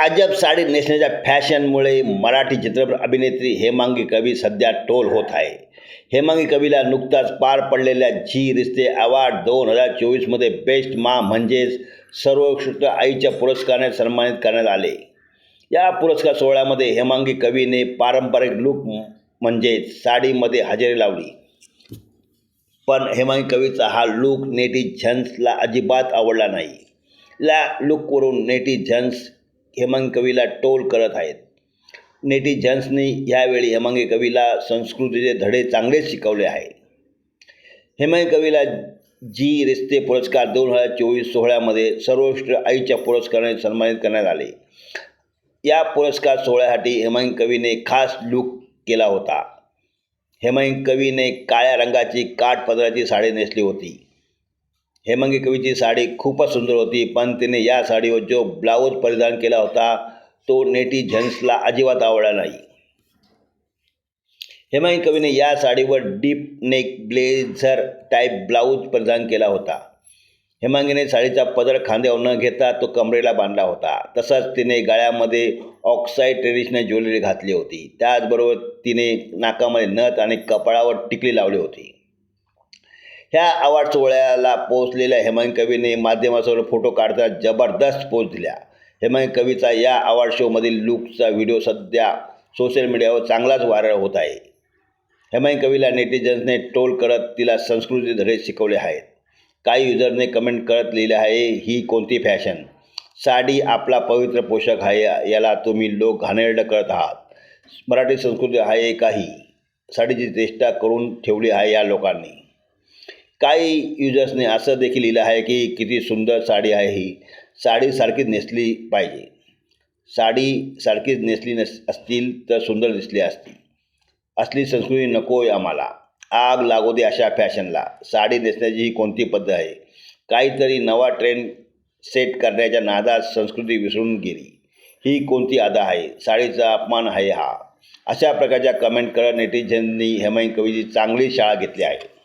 अजब साडी नेसण्याच्या फॅशनमुळे मराठी चित्रपट अभिनेत्री हेमांगी कवी सध्या टोल होत आहे. हेमांगी कवीला नुकताच पार पडलेल्या झी रिश्ते अवॉर्ड दोन हजार चोवीसमध्ये बेस्ट मा म्हणजेच सर्वोत्कृष्ट आईच्या पुरस्काराने सन्मानित करण्यात आले. या पुरस्कार सोहळ्यामध्ये हेमांगी कवीने पारंपरिक लूक म्हणजेच साडीमध्ये हजेरी लावली. पण हेमांगी कवीचा हा लूक नेटिझन्सला अजिबात आवडला नाही. या लूकवरून नेटिझन्स हेमंग कवीला टोल करत आहेत. नेटिझन्सनी यावेळी हेमांगी कवीला संस्कृतीचे धडे चांगलेच शिकवले आहे. हेमंग कवीला जी रिस्ते पुरस्कार दोन हजार चोवीस सोहळ्यामध्ये सर्वोत्कृष्ट आईच्या पुरस्काराने सन्मानित करण्यात आले. या पुरस्कार सोहळ्यासाठी हेमंग कवीने खास लूक केला होता. हेमंग कवीने काळ्या रंगाची काठ पदराची साडी नेसली होती. हेमांगी कवीची साडी खूपच सुंदर होती पण तिने या साडीवर जो ब्लाऊज परिधान केला होता तो नेटिझन्सला अजिबात आवडला नाही. हेमांगी कवीने या साडीवर deep neck blazer type blouse परिधान केला होता. हेमांगीने साडीचा पदर खांद्यावर न घेता तो कमरेला बांधला होता. तसंच तिने गळ्यामध्ये ऑक्साईड ट्रेडिशनल ज्वेलरी घातली होती. त्याचबरोबर तिने नाकामध्ये नथ आणि कपाळावर टिकली लावली होती. ह्या अवॉर्ड सोहळ्याला पोहोचलेल्या हेमंत कवीने माध्यमासमोर फोटो काढता जबरदस्त पोच दिल्या. हेमंत कवीचा या अवॉर्ड शोमधील लुकचा व्हिडिओ सध्या सोशल मीडियावर चांगलाच व्हायरल होत आहे. हेमंत कवीला नेटिझन्सने ट्रोल करत तिला संस्कृती धडे शिकवले आहेत. काही युजरने कमेंट करत लिहिले आहे ही कोणती फॅशन साडी आपला पवित्र पोषाख आहे याला तुम्ही लोक घाणेरडं करत आहात. मराठी संस्कृती आहे काही साडीची चेष्टा करून ठेवली आहे या लोकांनी. काही युजर्सने असं देखील लिहिलं आहे की किती सुंदर साडी आहे ही. साडी सारखीच नेसली पाहिजे. साडी सारखीच नेसली नस असतील तर सुंदर दिसली असती असली संस्कृती नको आहे आम्हाला. आग लागू दे अशा फॅशनला. साडी नेसण्याची ही कोणती पद्धत आहे? काहीतरी नवा ट्रेंड सेट करण्याच्या नादात संस्कृती विसरून गेली. ही कोणती अदा आहे? साडीचा अपमान आहे हा. अशा प्रकारच्या कमेंट करत नेटिझननी हेमाई कवीची चांगली शाळा घेतली आहे.